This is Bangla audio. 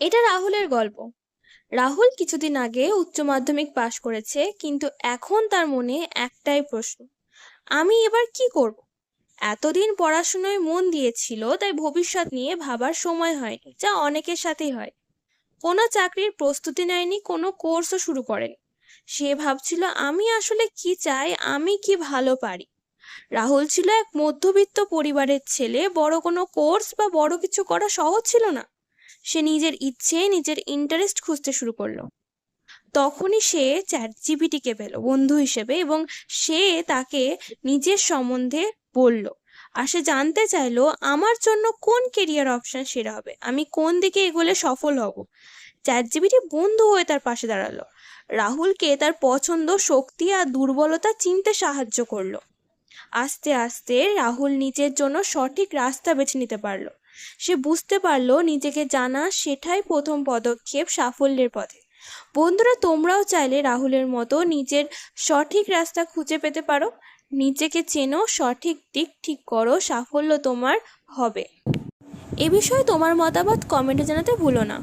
এটা রাহুলের গল্প। রাহুল কিছুদিন আগে উচ্চ মাধ্যমিক পাশ করেছে, কিন্তু এখন তার মনে একটাই প্রশ্ন, আমি এবার কি করব? এতদিন পড়াশোনায় মন দিয়েছিল, তাই ভবিষ্যৎ নিয়ে ভাবার সময় হয়নি, যা অনেকের সাথেই হয়। কোনো চাকরির প্রস্তুতি নেয়নি, কোনো কোর্সও শুরু করেনি। সে ভাবছিল, আমি আসলে কি চাই, আমি কি ভালো পারি? রাহুল ছিল এক মধ্যবিত্ত পরিবারের ছেলে, বড় কোনো কোর্স বা বড় কিছু করা সহজ ছিল না। সে নিজের ইচ্ছে, নিজের ইন্টারেস্ট খুঁজতে শুরু করল। তখনই সে চ্যাট জিপিটিকে পেল, বন্ধু হিসেবে, এবং সে তাকে নিজের সম্বন্ধে বলল। আর সে জানতে চাইলো, আমার জন্য কোন কেরিয়ার অপশন সেরা হবে? আমি কোন দিকে এগোলে সফল হব? চ্যাট জিপিটি বন্ধু হয়ে তার পাশে দাঁড়াল। রাহুলকে তার পছন্দ, শক্তি আর দুর্বলতা চিনতে সাহায্য করল। আস্তে আস্তে রাহুল নিজের জন্য সঠিক রাস্তা বেছে নিতে পারল। সে বুঝতে পারল নিজেকে জানা সেটাই প্রথম পদক্ষেপ সাফল্যের পথে। বন্ধুরা, তোমরাও চাইলে রাহুলের মতো নিজের সঠিক রাস্তা খুঁজে পেতে পারো। নিজেকে চেনো, সঠিক দিক ঠিক করো, সাফল্য তোমার হবে। এ বিষয়ে তোমার মতামত কমেন্টে জানাতে ভুলো না।